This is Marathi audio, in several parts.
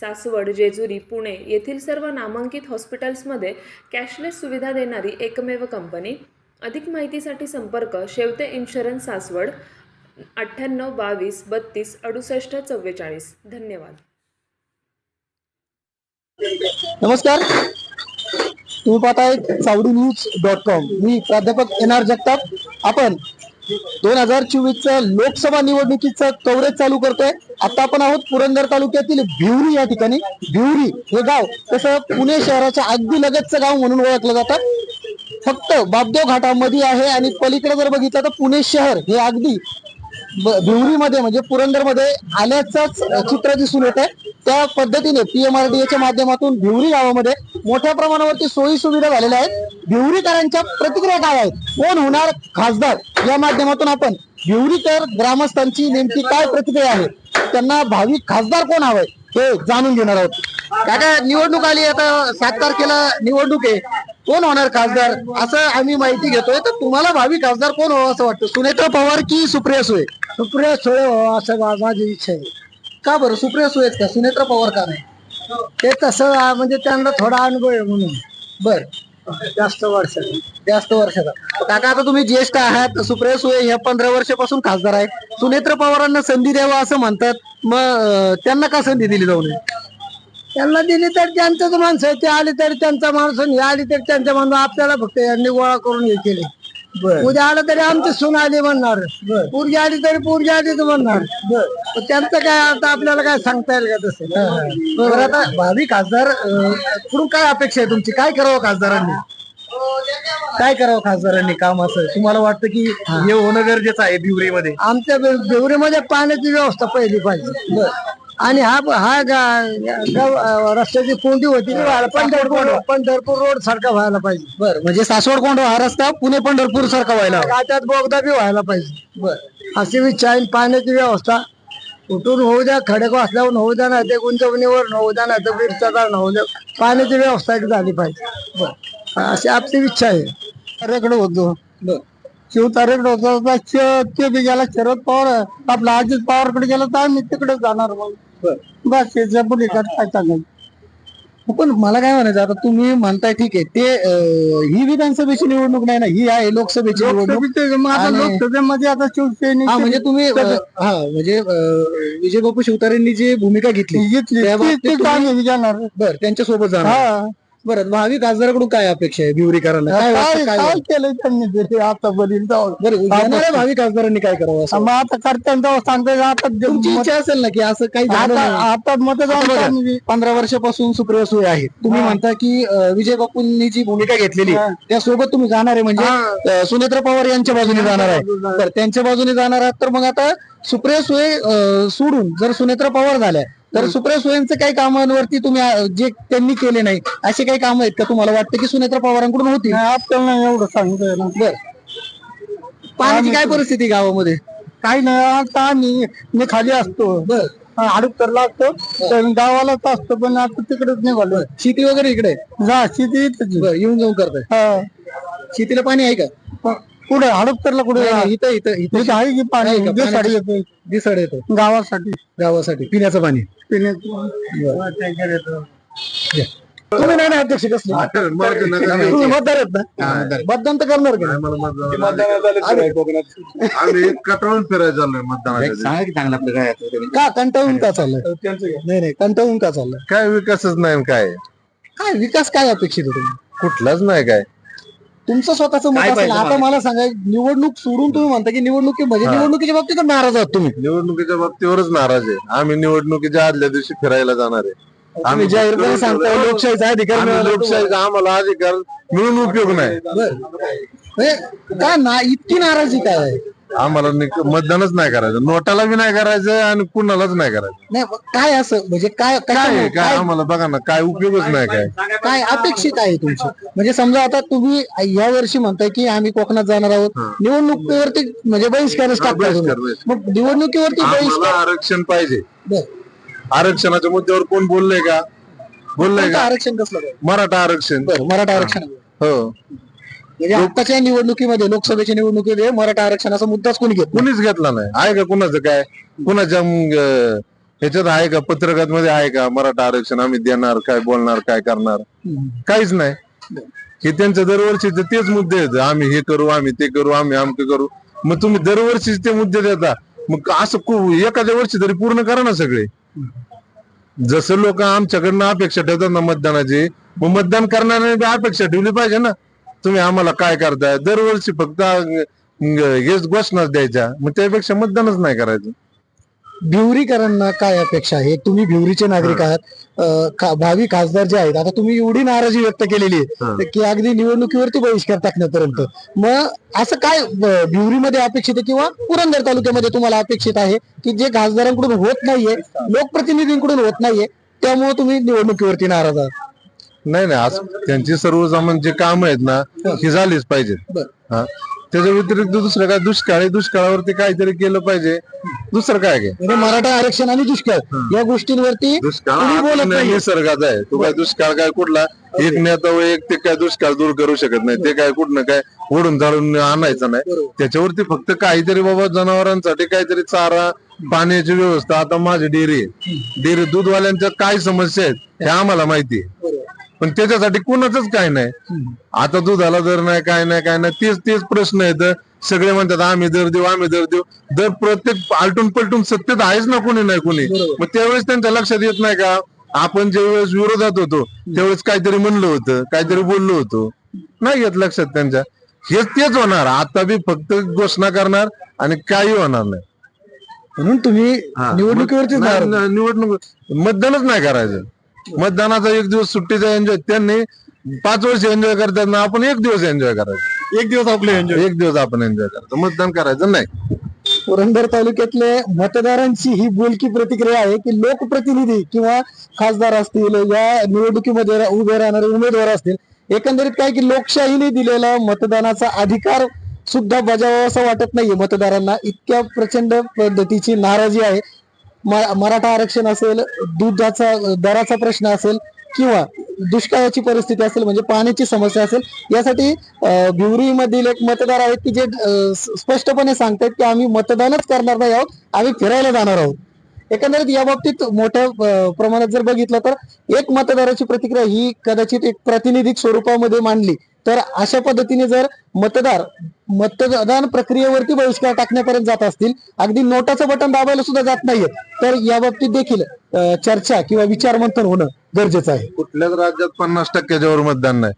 सासवड जेजुरी पुणे येथील सर्व नामांकित हॉस्पिटल्समध्ये कॅशलेस सुविधा देणारी एकमेव कंपनी. अधिक माहितीसाठी संपर्क शेवते इन्शुरन्स सासवड अठ्ठ्याण्णव बावीस बत्तीस अडुसष्ट चव्वेचाळीस. धन्यवाद. नमस्कार. तुम्ही पाहताय चावडी न्यूज डॉट कॉम. मी प्राध्यापक एन आर जगताप. आपण दोन हजार चोवीसचं लोकसभा निवडणुकीचं कव्हरेज चालू करतोय. आता आपण आहोत पुरंदर तालुक्यातील भिवरी या ठिकाणी. भिवरी हे गाव तसं पुणे शहराच्या अगदी लगतचं गाव म्हणून ओळखलं जातं. फक्त बाबदेव घाटामध्ये आहे आणि पलीकडे जर बघितलं तर पुणे शहर हे अगदी भिवरीमध्ये म्हणजे पुरंदरमध्ये आल्याचंच चित्र दिसून येत आहे त्या पद्धतीने पीएमआरडीएच्या माध्यमातून भिवरी गावामध्ये मोठ्या प्रमाणावरती सोयी सुविधा झालेल्या आहेत. भिवरीकरांच्या प्रतिक्रिया काय आहेत? कोण होणार खासदार? या माध्यमातून आपण भिवरीकर ग्रामस्थांची नेमकी काय प्रतिक्रिया आहे? त्यांना भावी खासदार कोण हवंय? हे जाणून घेणार आहोत. काका निवडणूक आली आता सात तारखेला निवडणूक आहे. कोण होणार खासदार? असं आम्ही माहिती घेतोय. तर तुम्हाला भावी खासदार कोण व्हावं असं वाटतं? सुनेत्रा पवार की सुप्रिया सुळे? सुप्रिया सुळे असं मा- माझी इच्छा आहे. का बरं? सुप्रिया सुळे आहेत का? सुनेत्रा पवार का नाही? ते तसं आ, म्हणजे त्यांना थोडा अनुभव आहे म्हणून. बर. जास्त वर्ष जास्त वर्षाचा. काका आता तुम्ही ज्येष्ठ आहात सुप्रिया सुळे ह्या पंधरा वर्षापासून खासदार आहे सुनेत्र पवारांना संधी द्यावा असं म्हणतात. मग त्यांना का संधी दिली जाऊ नये? त्यांना दिली तर त्यांचंच माणसं आहे. ते आले तरी त्यांचा माणूस आणि हे आली तरी त्यांचा माणूस. आपल्याला फक्त यांनी गोळा करून हे केले. उद्या आलं तरी आमची सून आली म्हणणार. पूर्गी आली तरी पूर्गी आलीच म्हणणार. त्यांचं काय आता आपल्याला काय सांगता येईल का तसं? बरं आता भावी खासदार अं, कडून काय अपेक्षा आहे तुमची? काय करावं खासदारांनी? काय करावं खासदारांनी काम असं? तुम्हाला वाटतं की हे. होणं गरजेचं आहे भिवरीमध्ये आमच्या भिवरीमध्ये पाण्याची व्यवस्था पहिली पाहिजे. आणि हा हा गा- रस्त्याची कोंडी होती ती व्हायला पंढरपूर पंढरपूर रोड. सारखा व्हायला पाहिजे. बर म्हणजे सासवड कोंड हा रस्ता पुणे पंढरपूर सारखा व्हायला त्यात बोगदा बी व्हायला पाहिजे. बर. अशी आहे पाण्याची व्यवस्था. कुठून होऊ द्या खडक वाचल्यावर होऊ द्या नाही ते गुंतवणीवर होऊ द्या नाही तर बीडचा होऊ द्या. पाण्याची व्यवस्था एक झाली पाहिजे. बर. अशी आपली इच्छा आहे. होतो शिव तारेकडे होतो ते बी गेला शरद पवार? आपला अजित पवारकडे गेला तर आम्ही तिकडे जाणार मग. बस काय सांगायचं पण मला काय म्हणायचं आता तुम्ही म्हणताय ठीक आहे. ते अं, ही विधानसभेची निवडणूक नाही ना ही आहे लोकसभेची निवडणूक. आणि- लोकसभेमध्ये आता हा म्हणजे तुम्ही अं, हा म्हणजे अं, विजय बापू शिवतारेंनी जी भूमिका घेतली घेतली. त्या बाबतीत तुम्ही- आम्ही बर त्यांच्यासोबत जाणार. हा. बरं भावी खासदाराकडून काय अपेक्षा आहे भिवरीकरांना काय काय वाटतं, काय काय त्यांनी ते? आतापर्यंत बरं येणाऱ्या भावी खासदारांनी काय करावं असं? मग आता करताना सांगते आता जे- तुमची इच्छा असेल ना की असं काही झालं आता नाही. आता मतदान आता बघा, पंधरा वर्षापासून सुप्रिया सुळे आहेत. तुम्ही म्हणता की अं, विजय बापूंनी जी भूमिका घेतलेली त्यासोबत तुम्ही जाणार आहे म्हणजे अं, सुनेत्र पवार यांच्या बाजूने जाणार आहे. तर त्यांच्या बाजूने जाणार आहात तर मग आता सुप्रिया सुळे अं, सोडून जर सुनेत्र पवार झाल्या तर सुप्रिया सुळेंचं काही कामांवरती तुम्ही जे त्यांनी केले नाही असे काही काम आहेत का तुम्हाला? वाटतं की सुनेत्र पवारांकडून नाही, आपल्याला नाही एवढं सांगता ना बर. पाण्याची काय परिस्थिती गावामध्ये? काही नाही आता आम्ही मी खाली असतो. बर. तर गावालाच असतो पण आता तिकडेच निघालो. शेती वगैरे इकडे? जा शेती येऊन जाऊन करताय. हा. शेतीला पाणी आहे का? कुठे? हडपतरला कुठे नाही, इथं इथं इथं. इथं आहे की पाणी? आहे का? दिवसाडी येतो दिसड येतो गावासाठी. गावासाठी. पिण्याचं पाणी. पिण्याचं तुम्ही नाही ना अध्यक्ष कसले? तुम्ही मतदार आहेत ना? मतदान तर करणार का आम्ही कटाळून फिरायला चाललोय मतदानाच्या सांगा की चांगलं आपलं काय. का कंटाळून का चाललंय? नाही नाही कंटाळून का चाललंय? काय विकासच नाही काय? काय विकास काय अपेक्षित आहे तुम्ही कुठलाच नाही काय. तुमचं स्वतःचं मत काय असेल. पाहिजे? आता मला सांगा निवडणूक सोडून तुम्ही म्हणता की निवडणुकी म्हणजे निवडणुकीच्या बाबतीत तर नाराज आहात तुम्ही. निवडणुकीच्या बाबतीवरच नाराज आहे. आम्ही निवडणुकीच्या आदल्या दिवशी फिरायला जाणार आहे. तुम्ही जाहीरपणे सांगताय लोकशाहीचा अधिकार आम्ही मिळाला लोकशाहीचा आम्हाला अधिकार मिळून उपयोग नाही. म्हणजे काय ना इतकी नाराजी काय? आहे आम्हाला मतदानच नाही करायचं. नोटाला बी नाही करायचं आणि कुणालाच नाही करायचं. नाही मग काय असं? म्हणजे काय काय आहे? काय आम्हाला बघा ना काय उपयोगच नाही काय? काय अपेक्षित आहे तुमची? म्हणजे समजा आता तुम्ही या वर्षी म्हणताय की आम्ही कोकणात जाणार आहोत. निवडणुकीवरती म्हणजे बहिष्कारच. बहिष्कार. मग निवडणुकीवरती आम्हाला बहिष्कार आरक्षण पाहिजे. बरं. आरक्षणाच्या मुद्द्यावर कोण बोललंय का? बोललंय कोणतं का? आरक्षण कसलं काय? मराठा आरक्षण. बरं मराठा आरक्षण. हो. म्हणजे आताच्या निवडणुकीमध्ये लोकसभेच्या निवडणुकीमध्ये मराठा आरक्षणाचा मुद्दाच कोणी घेत कुणीच घेतला नाही. आहे का कुणाचं काय? कुणाच्या अं, ह्याच्यात आहे का? पत्रकात मध्ये आहे का? मराठा आरक्षण आम्ही देणार काय बोलणार काय करणार? काहीच नाही. हे त्यांच्या दरवर्षीचे तेच मुद्दे आहेत. आम्ही हे करू आम्ही ते करू आम्ही आमके करू. मग तुम्ही दरवर्षी ते मुद्दे देता. मग असं कु- एखाद्या वर्षी तरी पूर्ण करा ना सगळे. जसं लोक आमच्याकडनं अपेक्षा ठेवतात ना मतदानाची मग मतदान करणाऱ्याने बी अपेक्षा ठेवली पाहिजे ना. तुम्ही आम्हाला काय करताय? दरवर्षी फक्त हेच घोषणाच द्यायच्या. मग त्यापेक्षा मतदानच नाही करायचं. भिवरीकरांना काय अपेक्षा आहे? तुम्ही भिवरीचे नागरिक आहात. भावी खासदार जे आहेत आता तुम्ही एवढी नाराजी व्यक्त केलेली आहे की अगदी निवडणुकीवरती बहिष्कार टाकण्यापर्यंत. मग असं काय भिवरीमध्ये अपेक्षित आहे किंवा पुरंदर तालुक्यामध्ये तुम्हाला अपेक्षित आहे की जे खासदारांकडून होत नाहीये लोकप्रतिनिधींकडून होत नाहीये त्यामुळे तुम्ही निवडणुकीवरती नाराज आहात? नाही नाही असं त्यांची सर्वसामान्य जे काम आहेत ना ही झालीच पाहिजेत. बरं. हा. त्याच्या व्यतिरिक्त दुसरं काय दुष्काळ आहे दुष्काळावरती काहीतरी केलं पाहिजे. दुसरं काय काय म्हणजे मराठा आरक्षण आणि दुष्काळ या गोष्टींवरती दुष्काळ कोणी हा बोलत. निसर्गाचा आहे. तो काय दुष्काळ काय कुठला? एक नेता वैयक्तिक काय दुष्काळ दूर करू शकत नाही. ते काय कुठनं काय ओढून जाळून आणायचं नाही. त्याच्यावरती फक्त काहीतरी बाबा जनावरांसाठी काहीतरी चारा पाण्याची व्यवस्था. आता माझी डेअरी आहे. डेअरी दूधवाल्यांच्या काय समस्या आहेत हे आम्हाला माहिती आहे. पण त्याच्यासाठी कुणाचंच काय नाही. आता दुधाला दर नाही काय नाही काय नाही तेच तेच प्रश्न आहेत. सगळे म्हणतात आम्ही दर देऊ आम्ही दर देऊ. दर प्रत्येक आलटून पलटून सत्तेत आहेच ना कोणी नाही कोणी. मग त्यावेळेस त्यांच्या लक्षात येत नाही का? आपण ज्यावेळेस विरोधात होतो त्यावेळेस काहीतरी म्हणलं होतं काहीतरी बोललो होतो. नाही घेत लक्षात त्यांच्या. हेच तेच होणार. आता बी फक्त घोषणा करणार आणि काही होणार नाही. म्हणून तुम्ही निवडणुकीवरती निवडणूक मतदानच नाही करायचं. मतदानाचा एक दिवस सुट्टीचा एन्जॉय त्यांनी पाच वर्ष एन्जॉय करतात ना आपण एक दिवस एन्जॉय करायचं. एक दिवस आपले एक दिवस आपण एन्जॉय करायचं. मतदान करायचं नाही. पुरंदर तालुक्यातले मतदारांची ही बोलकी प्रतिक्रिया आहे की लोकप्रतिनिधी किंवा खासदार असतील या निवडणुकीमध्ये रा- उभे राहणारे उमेदवार असतील एकंदरीत काय की लोकशाहीने दिलेला मतदानाचा अधिकार सुद्धा बजावावा असं वाटत नाहीये. मतदारांना इतक्या प्रचंड पद्धतीची नाराजी आहे. मराठा आरक्षण असेल दुधाचा दराचा प्रश्न असेल किंवा दुष्काळाची परिस्थिती असेल म्हणजे पाण्याची समस्या असेल यासाठी भिवरीमधील एक मतदार आहेत की जे स्पष्टपणे सांगतात की आम्ही मतदानच करणार नाही आहोत आम्ही फिरायला जाणार आहोत. एकंदरीत या बाबतीत मोठ्या प्रमाणात जर बघितलं तर एक मतदाराची प्रतिक्रिया ही कदाचित एक प्रातिनिधिक स्वरूपामध्ये मांडली. तर अशा पद्धतीने जर मतदार मतदान प्रक्रियेवरती बहिष्कार टाकण्यापर्यंत जात असतील. अगदी नोटाचं बटन दाबायला सुद्धा जात नाहीये तर या बाबतीत देखील चर्चा किंवा विचार मंथन होणं गरजेचं आहे. कुठल्याच राज्यात पन्नास टक्क्याच्या वर मतदान नाही.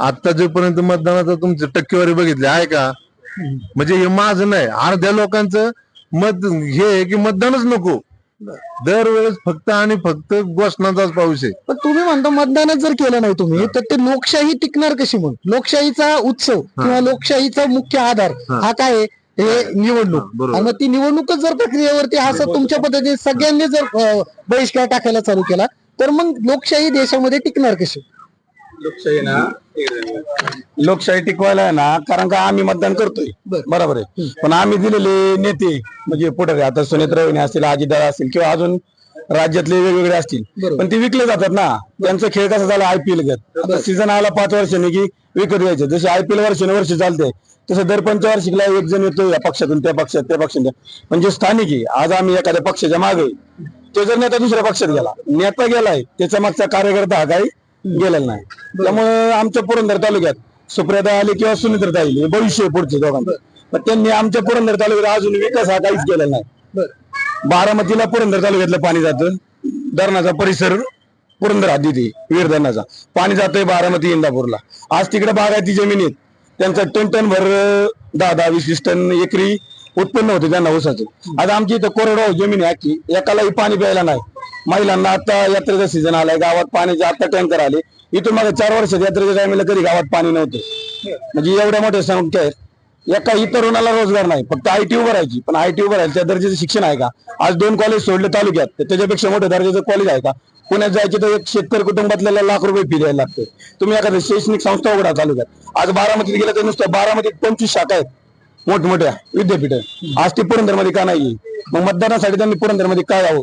आता जोपर्यंत मतदानाचं तुमची टक्केवारी बघितली आहे का? म्हणजे हे माझं नाही अर्ध्या लोकांचं मत हे आहे की मतदानच नको. दरवेळेस फक्त आणि फक्त घोषणाचाच पाऊस आहे. पण तुम्ही म्हणता मतदानच जर केलं नाही तुम्ही तर ते लोकशाही टिकणार कशी मग? लोकशाहीचा उत्सव किंवा लोकशाहीचा मुख्य आधार हा. काय आहे? हे निवडणूक. आणि मग ती निवडणूकच जर प्रक्रियेवरती असं तुमच्या पद्धतीने सगळ्यांनी जर बहिष्कार टाकायला चालू केला तर मग लोकशाही देशामध्ये टिकणार कशी? लोकशाही ना लोकशाही टिकवायला आहे ना कारण का आम्ही मतदान करतोय. बरोबर आहे. पण आम्ही दिलेले नेते म्हणजे पुढे आता सुनेत्र वहिनी असतील अजितदादा असतील किंवा अजून राज्यातले वेगवेगळे असतील पण ते विकले जातात ना. त्यांचा खेळ कसा झाला? आयपीएल गत सीझन आला पाच वर्षांनी की विकत घ्यायचे. जसे आयपीएल वर्षानुवर्ष चालते तसं दर पंचवार्षिकला एक जण येतो या पक्षातून त्या पक्षात त्या पक्षातून. त्या- म्हणजे स्थानिक आहे आज आम्ही एखाद्या पक्षाच्या मागे. तो जर नेता दुसऱ्या पक्षात गेला नेता गेलाय त्याच्या मागचा कार्यकर्ता हा काही गेलेला नाही. त्यामुळे आमच्या पुरंदर तालुक्यात सुप्रियादा आली किंवा सुनित्रता आली भविष्य पुढचे दोघांचं. पण त्यांनी आमच्या पुरंदर तालुक्यात अजून विकास हा काहीच केलेला नाही. बारामतीला पुरंदर तालुक्यातलं पाणी जातं धरणाचा परिसर पुरंदर हद्दीत आहे वीर धरणाचा. पाणी जातंय बारामती इंदापूरला. आज तिकडे बागायती जमीन आहेत. त्यांचा टन टन भर दहा दहा वीस वीस टन एकरी उत्पन्न होते त्यांना ऊसाचं. आज आमची इथं कोरडवाहू जमीन आहे की एकालाही पाणी प्यायला नाही. महिलांना आता यात्रेचा सीझन आलाय. गावात पाण्याचे आता टँकर आले. इथून मागे चार वर्षात यात्रेच्या टायमाला कधी गावात पाणी नव्हतं. म्हणजे एवढ्या मोठ्या संख्या आहेत एकाही तरुणाला रोजगार नाही. फक्त आयटी उभं राहायची. पण आयटी उभं राहायचं त्या दर्जाचं शिक्षण आहे का? आज दोन कॉलेज सोडले तालुक्यात. तर त्याच्यापेक्षा मोठ्या दर्जाचं कॉलेज आहे का? पुण्यात जायचे तर एक शेतकरी कुटुंबातल्याला लाख रुपये फी द्यायला लागते. तुम्ही एखाद्या शैक्षणिक संस्था उघडा तालुक्यात. आज बारामतीत गेलं तर नुसतं बारामतीत पंचवीस शाखा आहेत. मोठमोठ्या विद्यापीठ. आज ती पुरंदरमध्ये का नाही मग मतदानासाठी त्यांनी पुरंदरमध्ये काय यावं?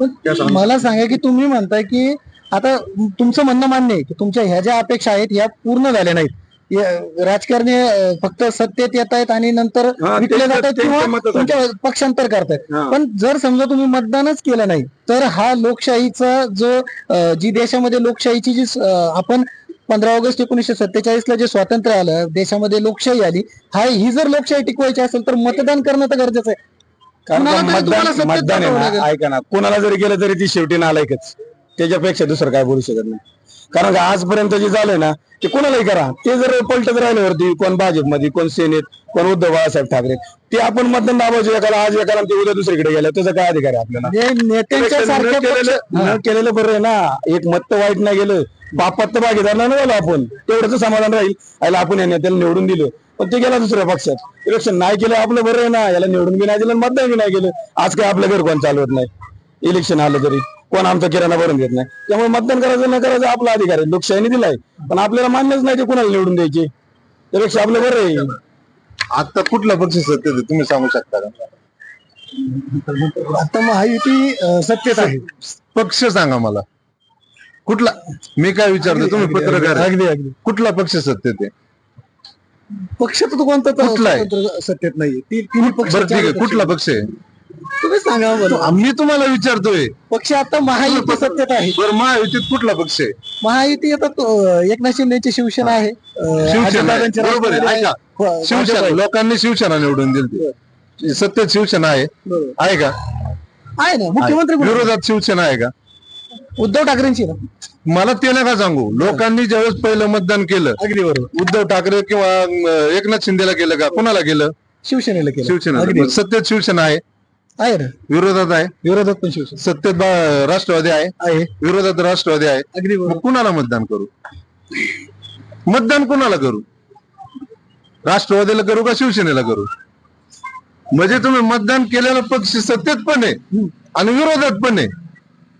पण मला सांगा की तुम्ही म्हणताय की आता तुमचं म्हणणं मान्य आहे की तुमच्या ह्या ज्या अपेक्षा आहेत ह्या पूर्ण झाल्या नाहीत. या- राजकारणी फक्त सत्तेत येत आहेत आणि नंतर हा, विकले जात आहेत किंवा. तुमच्या पक्षांतर करतायत. हा. पण जर समजा तुम्ही मतदानच केलं नाही तर हा लोकशाहीचा जो जी देशामध्ये लोकशाहीची जी आपण पंधरा ऑगस्ट एकोणीसशे सत्तेचाळीस ला जे स्वातंत्र्य आलं देशामध्ये लोकशाही आली हा ही जर लोकशाही टिकवायची असेल तर मतदान करणं तर गरजेचं आहे. कारण का कुणाला तरी तुम्हाला मतदान सत्तेत मतदान पाठवावं आहे लागेल. ना ऐका ना कोणाला जरी गेलं तरी ती शेवटी नालायकच. त्याच्यापेक्षा दुसरं काय बोलू शकत नाही. कारण का आजपर्यंत जे झालंय ना ते कोणालाही करा. ते जर पलटत राहिल्यावरती कोण भाजपमध्ये कोण सेनेत कोण उद्धव बाळासाहेब ठाकरे ते आपण मतदान दाबायचं एकाला आज एकाला ते उद्या दुसरीकडे गेलं त्याचा काय अधिकार आहे आपल्याला? नेत्यांच्या न सारख्या केलेलं पक्ष- न केलेलं बरं आहे ना. एक मत तर वाईट नाही गेलं. बापात तर भागीदार नाही झालो आपण. तेवढंच समाधान राहील. याला आपण या नेत्याला निवडून दिलं. पण ते गेला दुसऱ्या पक्षात. इलेक्शन नाही केलं आपलं बरं आहे ना. याला निवडून बी नाही दिलं आणि मतदान बी नाही केलं. आज काय आपलं घर कोण चालवत नाही. इलेक्शन आलं तरी. कोण आमचा किराणा भरून देत नाही. त्यामुळे मतदान करायचं न करायचं आपला अधिकार आहे. लोकशाहीने दिलाय. पण आपल्याला मान्यच नाही ते कोणाला निवडून द्यायचे. त्यापेक्षा आपलं बरं आहे. आता कुठला पक्ष सत्तेत आहे तुम्ही सांगू शकता का? आता महायुती अं, सत्तेत आहे. पक्ष सांगा मला. कुठला? मी काय विचारतो तुम्ही पत्रकार आहे. अगदी अगदी. कुठला पक्ष सत्तेत आहे? पक्ष तर कोणता तर कुठला आहे? स्वतंत्र सत्तेत नाही ती तिन्ही पक्ष बरं ठीक आहे. कुठला पक्ष आहे? तुम्ही सांगा बरं. मी तुम्हाला विचारतोय. पक्ष आता महायुती सत्तेत आहे. बरं महायुतीत कुठला पक्ष आहे? महायुती आता तो, एकनाथ शिंदेची शिवसेना आहे. अं, शिवसेना आहे. बरोबर राष्ट्रवादी. हो, शिवसेना. लोकांनी शिवसेना निवडून दिली सत्तेत शिवसेना आहे. बरोबर. आहे का? आहे ना. मुख्यमंत्री कोण? विरोधात शिवसेना आहे का? उद्धव ठाकरेंची ना. मला ते नका सांगू. लोकांनी ज्यावेळेस पहिलं मतदान केलं अगदी बरोबर. उद्धव ठाकरे किंवा अं, एकनाथ शिंदेला केलं का? कुणाला केलं? शिवसेनेला केलं. शिवसेना अगदी सत्तेत शिवसेना आहे. आहे ना विरोधात आहे. विरोधात पण शिवसेना. सत्तेत बा- राष्ट्रवादी आहे. आहे. विरोधात राष्ट्रवादी आहे. अगदी बरोबर. मग कुणाला मतदान करू? मतदान कुणाला करू? राष्ट्रवादीला करू का शिवसेनेला करू? म्हणजे तुम्ही मतदान केलेला पक्ष सत्तेत पण आहे आणि विरोधात पण आहे.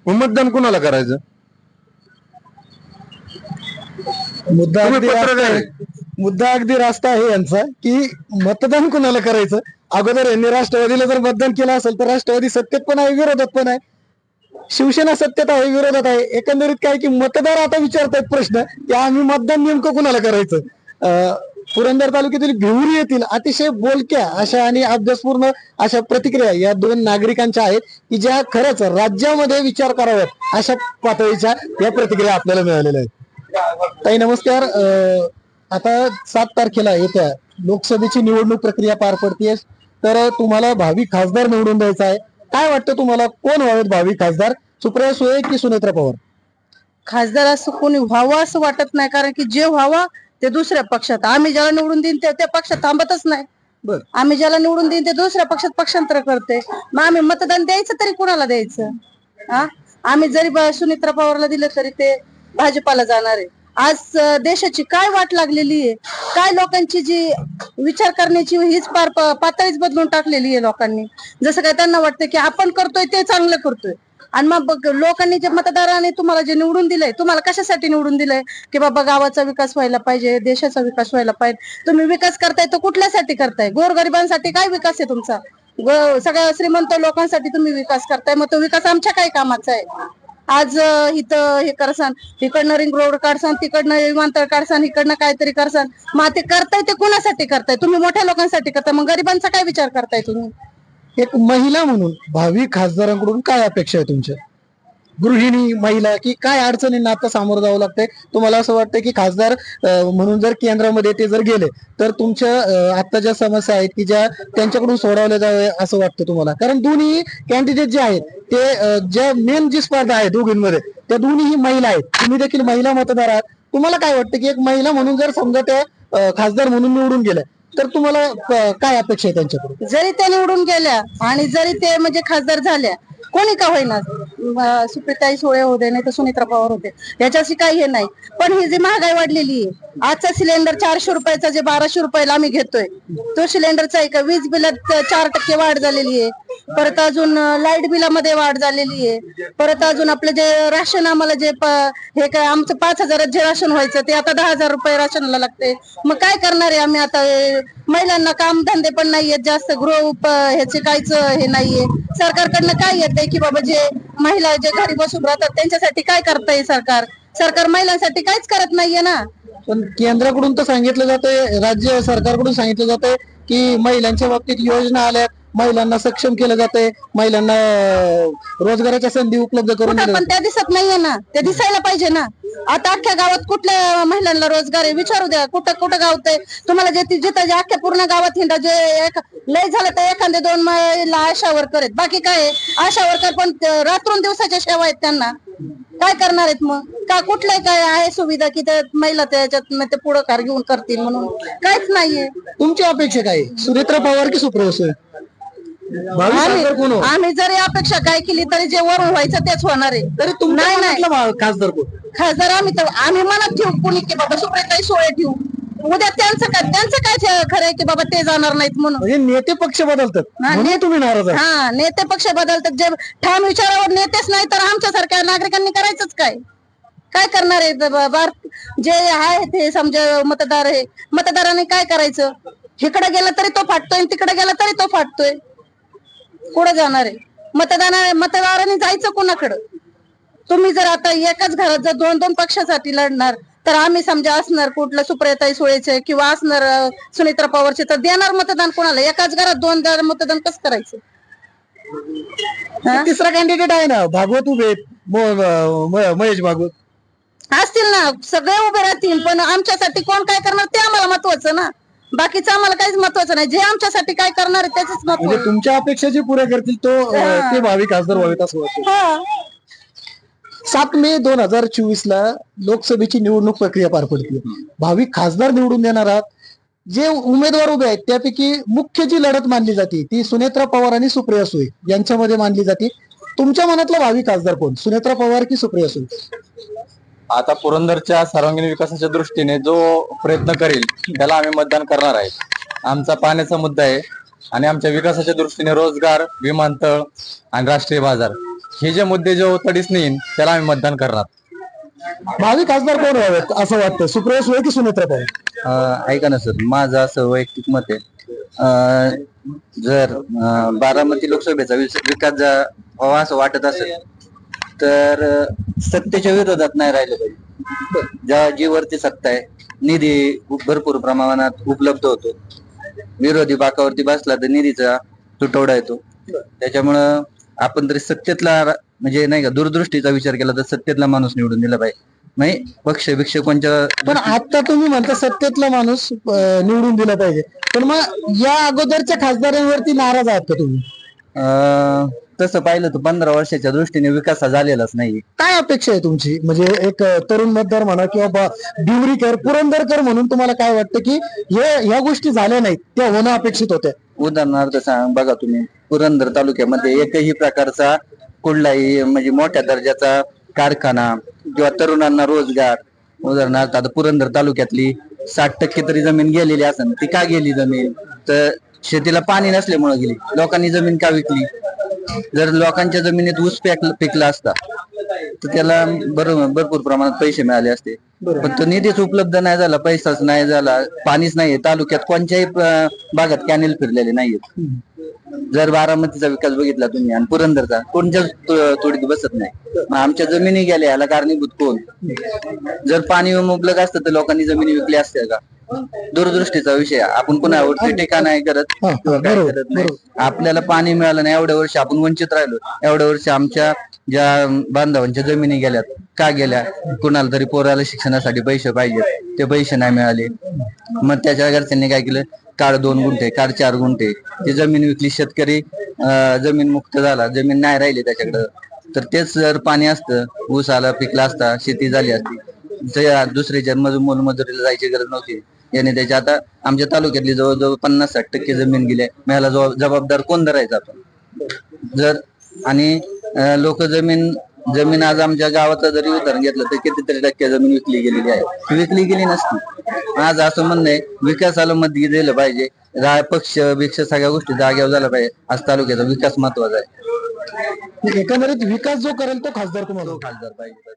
मग मतदान कुणाला करायचं? मुद्दा तुम्ही अगदी रास्त. आहे. मुद्दा अगदी रास्त आहे यांचा की मतदान कुणाला करायचं? अगोदर यांनी राष्ट्रवादीला जर मतदान केलं असेल तर राष्ट्रवादी सत्तेत पण आहे विरोधात पण आहे. शिवसेना सत्तेत आहे विरोधात आहे. एकंदरीत काय की मतदार आता विचारतायत प्रश्न की आम्ही मतदान नेमकं कुणाला करायचं? अं, पुरंदर तालुक्यातील भिवरी येथील अतिशय बोलक्या अशा आणि अभ्यासपूर्ण अशा प्रतिक्रिया या दोन नागरिकांच्या आहेत की ज्या खरंच राज्यामध्ये विचार कराव्यात अशा पातळीच्या या प्रतिक्रिया आपल्याला मिळालेल्या आहेत. ताई नमस्कार. अं, आता सात तारखेला येत्या लोकसभेची निवडणूक प्रक्रिया पार पडतीये. तर तुम्हाला भावी खासदार निवडून द्यायचा आहे. काय वाटतं तुम्हाला? कोण व्हावेत भावी खासदार? सुप्रिया सुळे की सुनेत्रा पवार? खासदार असं कोणी व्हावं असं वाटत नाही कारण की जे व्हावं ते दुसऱ्या पक्षात. आम्ही ज्याला निवडून देईन ते त्या पक्षात थांबतच नाही. आम्ही ज्याला निवडून देईन ते दुसऱ्या पक्षात पक्षांतर करते. मग आम्ही मतदान द्यायचं तरी कुणाला द्यायचं? हा आम्ही जरी सुनित्रा पवारला दिलं तरी ते भाजपाला जाणार आहे. आज देशाची काय वाट लागलेली आहे? काय लोकांची जी विचार करण्याची हीच पार पातळीच बदलून टाकलेली आहे लोकांनी. जसं काय त्यांना वाटतं की आपण करतोय ते चांगलं करतोय. आणि मग बघ, लोकांनी जे मतदाराने तुम्हाला जे निवडून दिलंय तुम्हाला कशासाठी निवडून दिलंय? की बाबा गावाचा विकास व्हायला पाहिजे देशाचा विकास व्हायला पाहिजे. तुम्ही विकास करताय तो कुठल्यासाठी करताय? गोरगरिबांसाठी काय विकास आहे तुमचा? सगळ्या श्रीमंत लोकांसाठी तुम्ही विकास करताय मग तो विकास आमच्या काय कामाचा आहे. आज इथं हे करसान इकडनं रिंग रोड काढसान तिकडनं विमानतळ काढसान इकडनं काहीतरी करसान. मग ते करताय ते कुणासाठी करताय? तुम्ही मोठ्या लोकांसाठी करताय मग गरिबांचा काय विचार करताय तुम्ही? एक महिला म्हणून भावी खासदारांकडून काय अपेक्षा आहे तुमच्या? गृहिणी महिला की काय अडचणींना आता सामोरं जावं लागतंय? तुम्हाला असं वाटतं की खासदार म्हणून जर केंद्रामध्ये ते जर गेले तर तुमच्या आता ज्या समस्या आहेत की ज्या त्यांच्याकडून सोडवल्या जावे असं वाटतं तुम्हाला? कारण दोन्ही कॅन्डिडेट जे आहेत ते ज्या मेन जी स्पर्धा आहे दोघींमध्ये त्या दोन्हीही महिला आहेत. तुम्ही देखील महिला मतदार आहात. तुम्हाला काय वाटतं की एक महिला म्हणून जर समजा त्या खासदार म्हणून निवडून गेल्या तर तुम्हाला काय अपेक्षा आहे त्यांच्याकडून? जरी त्या निवडून गेल्या आणि जरी ते म्हणजे खासदार झाल्या कोणी का होईना? अं, सुप्रिताई सोळे होते नाही तर सुनित्रा पवार होते. याच्याशी काही हे नाही. पण ही जी महागाई वाढलेली आहे आजचा सिलेंडर चारशे रुपयाचा जे बाराशे रुपयाला आम्ही घेतोय तो सिलेंडरचा आहे का वीज बिलात चार टक्के वाढ झालेली आहे. परत अजून लाइट बिलामध्ये वाढ झालेली आहे. परत अजून आपलं जे राशन आम्हाला जे प- हे काय आमचं पाच हजारात जे राशन व्हायचं ते आता दहा हजार रुपये राशनला लागते मग काय करणार आहे आम्ही आता हे? महिलांना काम धंदे पण नाहीयेत जास्त. गृह उप ह्याचे काहीच हे नाहीये. सरकारकडनं काय येतंय की बाबा जे महिला जे घरी बसून राहतात त्यांच्यासाठी काय करताय सरकार? सरकार महिलांसाठी काहीच करत नाहीये ना. पण केंद्राकडून तर सांगितलं जातंय राज्य सरकारकडून सांगितलं जातंय की महिलांच्या बाबतीत योजना आल्या महिलांना सक्षम केलं जातंय. महिलांना अं, रोजगाराच्या संधी उपलब्ध करून कुठं दिल्या पण त्या दिसत नाहीये ना. ते दिसायला पाहिजे ना. आता अख्ख्या गावात कुठल्या महिलांना रोजगार आहे? विचारू द्या. कुठं कुठं गावत तुम्हाला जे ती- जिथं जे अख्ख्या पूर्ण गावात हिंडा जे एक लय झालं तर एखादे दोन महिला आशा वर्कर आहेत बाकी काय आहे? आशा वर्कर पण त- रात्रून दिवसाच्या सेवा आहेत त्यांना. काय करणार आहेत मग? का कुठलं काय आहे सुविधा की ते महिला त्याच्यात ते पुढाकार घेऊन करतील म्हणून? काहीच नाहीये. तुमची अपेक्षा काय आहे? सुनेत्रा पवार की सुप्रिया खासदार कोण हो? आम्ही आम्ही जरी अपेक्षा काय केली तरी जे वरून व्हायचं तेच होणार आहे. तरी तुमच्या नाही, नाही. मनातला खासदार कोण? खासदार आम्ही तर आम्ही मनात ठेवू कुणी की बाबा सुप्रियाताई सोळे ठेवू. उद्या त्यांचं काय त्यांचं काय ते खरं आहे की बाबा ते जाणार नाहीत म्हणून. म्हणजे नेते पक्ष बदलतात. हा, म्हणून ने- तुम्ही नाराज आहे. हा नेते पक्ष बदलतात. जे ठाम विचारावर नेतेच नाही तर आमच्यासारख्या नागरिकांनी करायचंच काय? काय करणार आहे? ब- बार जे आहे ते समजा मतदार आहे. मतदारांनी काय करायचं? इकडे गेलं तरी तो फाटतोय तिकडे गेला तरी तो फाटतोय. कुठं जाणार आहे? मतदान मतदारांनी जायचं कोणाकडं? तुम्ही जर आता एकाच घरात जर दोन दोन पक्षासाठी लढणार तर आम्ही समजा असणार कुठलं सुप्रियाताई सुळेचे किंवा असणार सुनित्रा पवारचे तर देणार मतदान कोणाला? एकाच घरात दोन मतदान कसं करायचं? तिसरा कॅन्डिडेट आहे ना भागवत उभे महेश भागवत. असतील ना सगळे उभे राहतील पण आमच्यासाठी कोण काय करणार ते आम्हाला महत्वाचं ना. बाकीचं आम्हाला काहीच महत्वाचं नाही. जे आमच्यासाठी काय करणार आहे त्याच म्हणजे महत्त्व तुमच्या अपेक्षा जे पुऱ्या करतील तो अं, हा. ते भावी खासदार व्हावेत असं वाटतं. हा. सात मे दोन हजार चोवीस ला लोकसभेची निवडणूक प्रक्रिया पार पडते. भावी खासदार निवडून देणार आहात. जे उमेदवार उभे आहेत त्यापैकी मुख्य जी लढत मानली जाते ती सुनेत्रा पवार आणि सुप्रिया सुळे यांच्यामध्ये मानली जाते. तुमच्या मनातला भावी खासदार कोण? सुनेत्रा पवार की सुप्रिया सुळे? आता पुरंदरच्या सर्वांगीण विकासाच्या दृष्टीने जो प्रयत्न करेल त्याला आम्ही मतदान करणार आहे. आमचा पाण्याचा मुद्दा आहे आणि आमच्या विकासाच्या दृष्टीने रोजगार विमानतळ आणि राष्ट्रीय बाजार हे जे मुद्दे जो तडीस नेईन त्याला आम्ही मतदान करणार. भावी खासदार कोण व्हावेत असं वाटतं सुप्रिया सुळे की सुनेत्रा पवार? अं, ऐका ना सर माझं असं वैयक्तिक मत आहे. अं, जर अं, बारामती लोकसभेचा विस- विकास जर व्हावा असं वाटत असेल तर सत्तेच्या विरोधात नाही राहिलं पाहिजे. ज्या जी वरती सत्ता आहे निधी भरपूर प्रमाणात उपलब्ध होतो. विरोधी बाकावरती बसला तर निधीचा तुटवडा येतो. त्याच्यामुळं आपण तरी सत्तेतला म्हणजे नाही का दूरदृष्टीचा विचार केला तर सत्तेतला माणूस निवडून दिला पाहिजे. नाही पक्ष भिक्ष कोणच्या पण आता तुम्ही म्हणता सत्तेतला माणूस निवडून दिला पाहिजे. पण मग या अगोदरच्या खासदारांवरती नाराज आहात का तुम्ही? अं, तसं पाहिलं तर पंधरा वर्षाच्या दृष्टीने विकास हा झालेलाच नाही काय अपेक्षा आहे तुमची? म्हणजे एक अं, तरुण मतदार म्हणा किंवा बा- डिवरीकर पुरंदरकर म्हणून तुम्हाला काय वाटतं की हे ह्या गोष्टी झाल्या नाहीत त्या होणं अपेक्षित होत्या? उदाहरणार्थ सांग बघा तुम्ही पुरंदर तालुक्यामध्ये एकही प्रकारचा कुठलाही म्हणजे मोठ्या दर्जाचा कारखाना किंवा तरुणांना रोजगार उदाहरणार्थ आता पुरंदर तालुक्यातली साठ टक्के तरी जमीन गेलेली असेल ती का गेली जमीन? तर शेतीला पाणी नसल्यामुळे गेली लोकांनी जमीन का विकली? जर लोकांच्या जमिनीत ऊस पेक- पिकला असता तर त्याला बरोबर भरपूर प्रमाणात पैसे मिळाले असते. पण तो निधीच उपलब्ध नाही झाला पैसाच नाही झाला पाणीच नाही तालुक्यात कोणत्याही भागात कॅनेल फिरलेले नाहीयेत. जर बारामतीचा विकास बघितला तुम्ही आणि पुरंदरचा कोणत्याच तोडीत बसत नाही. आमच्या जमिनी गेल्या याला कारणीभूत कोण? जर पाणी मुबलक असतं तर लोकांनी जमिनी विकल्या असत्या का? दूरदृष्टीचा विषय. आहे. आपण कुणावरती टीका नाही करत. हा, किंवा काय बरोबर, करत नाही. आपल्याला पाणी मिळालं नाही. एवढ्या वर्ष आपण वंचित राहिलो. एवढ्या वर्ष आमच्या ज्या बांधवांच्या जमिनी गेल्यात का गेल्या? कुणाला तरी पोराला शिक्षणासाठी पैसे पाहिजेत. ते पैसे नाही मिळाले. मग त्याच्या घरच्यांनी काय केलं? काळ दोन गुंठे काळ चार गुंठे. ती जमीन विकली. शेतकरी अं, जमीन मुक्त झाला. जमीन नाही राहिली त्याच्याकडं. तर तेच जर पाणी असतं ऊस आला पिकला असता शेती झाली असती त्या दुसऱ्याच्या मजूर मोलमजुरीला जायची गरज नव्हती. याने त्याच्या आता आमच्या तालुक्यातली जवळजवळ पन्नास साठ टक्के जमीन गेली मग ह्याला जबाब- जबाबदार कोण धरायचा आपण? जर आणि लोक जमीन जमीन आज आमच्या गावाचं जरी उदाहरण घेतलं तर कितीतरी टक्के जमीन विकली गेलेली आहे. विकली गेली नसती. आज असं म्हणणं आहे विकासाला मत दिलं पाहिजे. रा- पक्ष बिक्ष सगळ्या गोष्टी जाग्यावर झाल्या पाहिजे. आज तालुक्याचा विकास महत्त्वाचा आहे. एकंदरीत विकास जो करेल तो खासदार तुम्हाला खासदार पाहिजे.